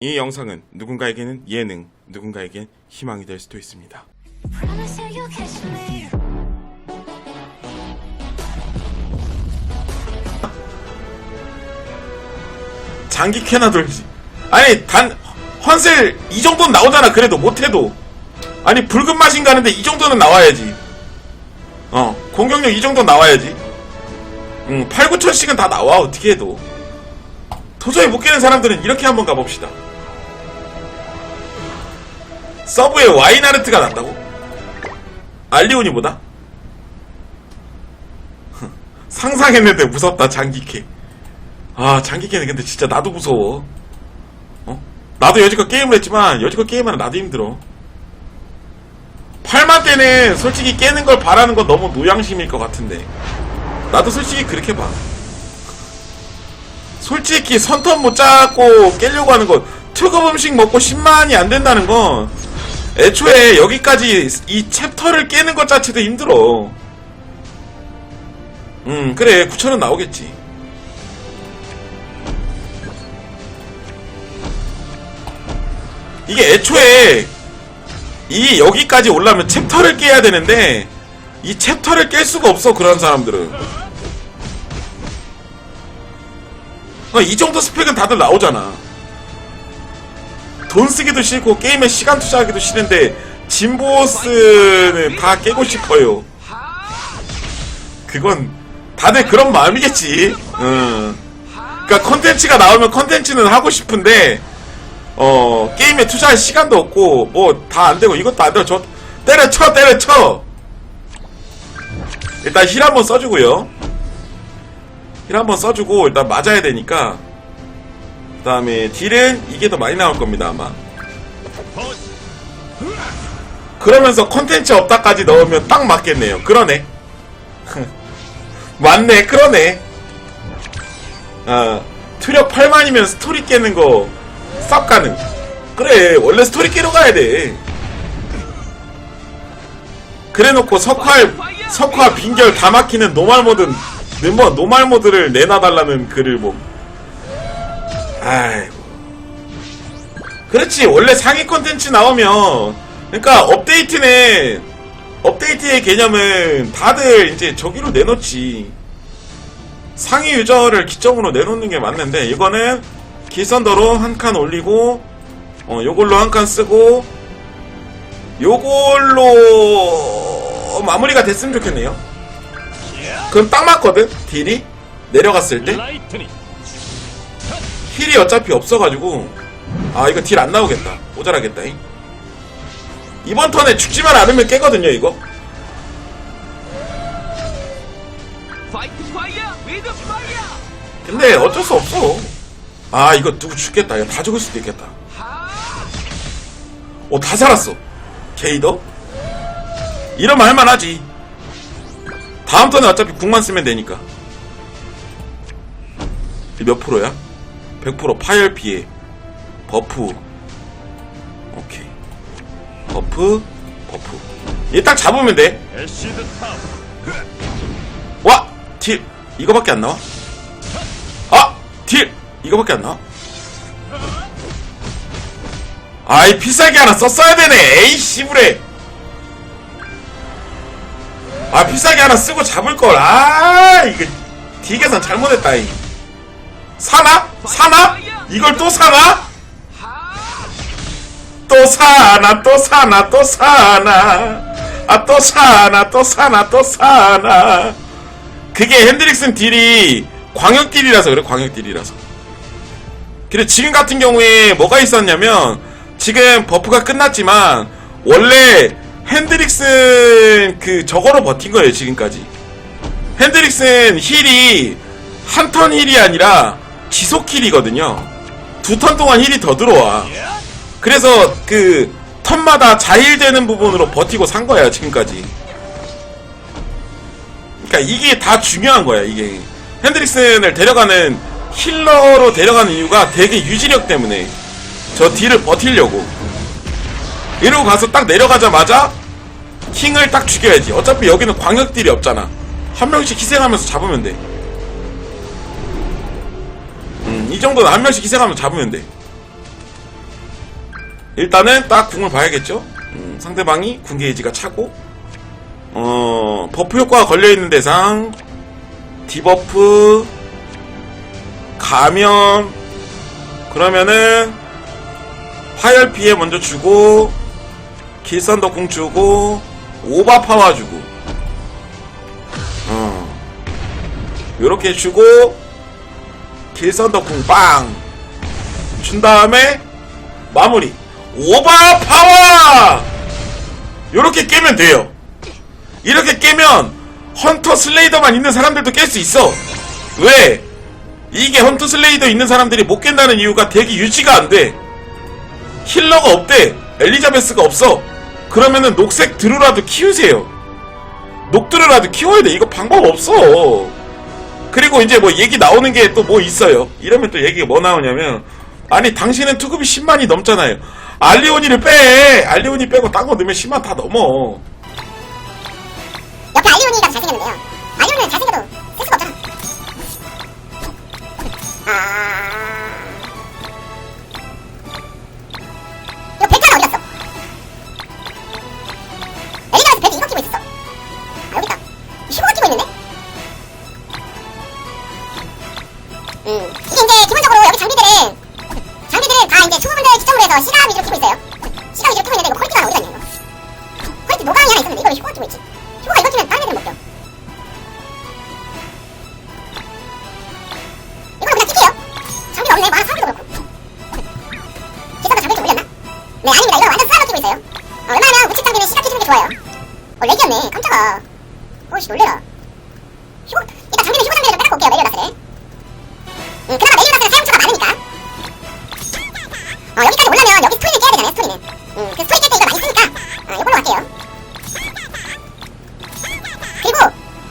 이 영상은 누군가에게는 예능, 누군가에겐 희망이 될 수도 있습니다. 장기 캐나 돌지. 아니 단 헌셀 이 정도는 나오잖아. 그래도 못해도. 아니 붉은 마신 가는데 이 정도는 나와야지. 어 공격력 이 정도 나와야지. 응 8, 9천씩은 다 나와 어떻게 해도. 도저히 못 깨는 사람들은 이렇게 한번 가봅시다. 서브에 와이나르트가 난다고? 알리오니보다? 상상했는데 무섭다 장기캐. 아 장기캐는 근데 진짜 나도 무서워 어? 나도 여지껏 게임을 했지만 여지껏 게임하는 나도 힘들어 8만 때는 솔직히 깨는 걸 바라는 건 너무 노양심일 것 같은데 나도 솔직히 그렇게 봐 솔직히 선턴 못 잡고 깨려고 하는 건 특급 음식 먹고 10만이 안 된다는 건 애초에 여기까지 이 챕터를 깨는 것 자체도 힘들어. 음 그래 9천원 나오겠지. 이게 애초에 이 여기까지 올라면 챕터를 깨야 되는데 이 챕터를 깰 수가 없어 그런 사람들은. 어, 이 정도 스펙은 다들 나오잖아 돈 쓰기도 싫고 게임에 시간 투자하기도 싫은데 진보스는 다 깨고 싶어요. 그건 다들 그런 마음이겠지. 응. 그니까 컨텐츠가 나오면 컨텐츠는 하고 싶은데 어 게임에 투자할 시간도 없고 뭐 다 안 되고 이것도 안 되고 저 때려쳐 때려쳐! 일단 힐 한번 써주고요. 힐 한번 써주고 일단 맞아야 되니까 그 다음에 딜은 이게 더 많이 나올 겁니다 아마 그러면서 컨텐츠 없다까지 넣으면 딱 맞겠네요 그러네 맞네 그러네 아 투력 8만이면 스토리 깨는 거 쌉 가능. 그래, 원래 스토리 끼러 가야 돼. 그래 놓고 석화, 석화 빈결 다 막히는 노말 모드, 멤버 노말 모드를 내놔달라는 글을 뭐. 아이고. 그렇지, 원래 상위 컨텐츠 나오면, 그러니까 업데이트는, 업데이트의 개념은 다들 이제 저기로 내놓지. 상위 유저를 기점으로 내놓는 게 맞는데, 이거는 기선더로 한 칸 올리고 어 요걸로 한 칸 쓰고 요걸로 마무리가 됐으면 좋겠네요. 그럼 딱 맞거든? 딜이? 내려갔을 때 힐이 어차피 없어가지고 아 이거 딜 안 나오겠다 모자라겠다 잉. 이번 턴에 죽지만 않으면 깨거든요 이거. 근데 어쩔 수 없어 아 이거 누구 죽겠다 이거 다 죽을 수도 있겠다 어, 다 살았어. 게이더? 이러면 할만하지. 다음 턴에 어차피 궁만 쓰면 되니까. 이몇 프로야? 100% 파열 피해. 버프. 오케이. 버프, 버프. 얘 딱 잡으면 돼. 와! 딜! 이거밖에 안 나와? 아! 딜! 이거밖에 안 나와? 아이 필살기 하나 썼어야 되네 에이 씨부레 아 필살기 하나 쓰고 잡을걸 아 이거 딜 계산 잘못했다 이 사나? 사나? 이걸 또 사나? 또 사나 또 사나 또 사나 아 또 사나 또 사나 또 사나 그게 핸드릭슨 딜이 광역 딜이라서 그래 광역 딜이라서 그래 지금 같은 경우에 뭐가 있었냐면 지금 버프가 끝났지만 원래 핸드릭슨 그 저거로 버틴 거예요 지금까지 핸드릭슨 힐이 한 턴 힐이 아니라 지속 힐이거든요. 두 턴 동안 힐이 더 들어와. 그래서 그 턴마다 자힐되는 부분으로 버티고 산 거야 지금까지. 그러니까 이게 다 중요한 거야 이게. 핸드릭슨을 데려가는 힐러로 데려가는 이유가 되게 유지력 때문에. 저 딜을 버틸려고. 이러고 가서 딱 내려가자마자 킹을 딱 죽여야지. 어차피 여기는 광역 딜이 없잖아. 한 명씩 희생하면서 잡으면 돼 음, 이 정도는 한 명씩 희생하면서 잡으면 돼 일단은 딱 궁을 봐야겠죠? 음, 상대방이 궁 게이지가 차고, 어, 버프 효과가 걸려있는 대상, 디버프, 가면, 그러면은, 파열 피해 먼저 주고, 길선더 궁 주고, 오바 파워 주고, 어, 요렇게 주고, 길선더 궁 빵! 준 다음에, 마무리. 오바 파워! 요렇게 깨면 돼요. 이렇게 깨면 헌터 슬레이더만 있는 사람들도 깰 수 있어. 왜? 이게 헌터 슬레이더 있는 사람들이 못 깬다는 이유가 대기 유지가 안 돼. 힐러가 없대. 엘리자베스가 없어. 그러면은 녹색 드루라도 키우세요. 녹드루라도 키워야 돼. 이거 방법 없어. 그리고 이제 뭐 얘기 나오는 게 또 뭐 있어요. 이러면 또 얘기가 뭐 나오냐면 아니 당신은 투급이 10만이 넘잖아요. 알리오니를 빼. 알리오니 빼고 딴 거 넣으면 10만 다 넘어. 옆에 알리오니가 잘생겼는데요. 알리오니는 잘생겨도 쓸 수가 없잖아. 아. 깜짝아. 어이씨, 놀래라.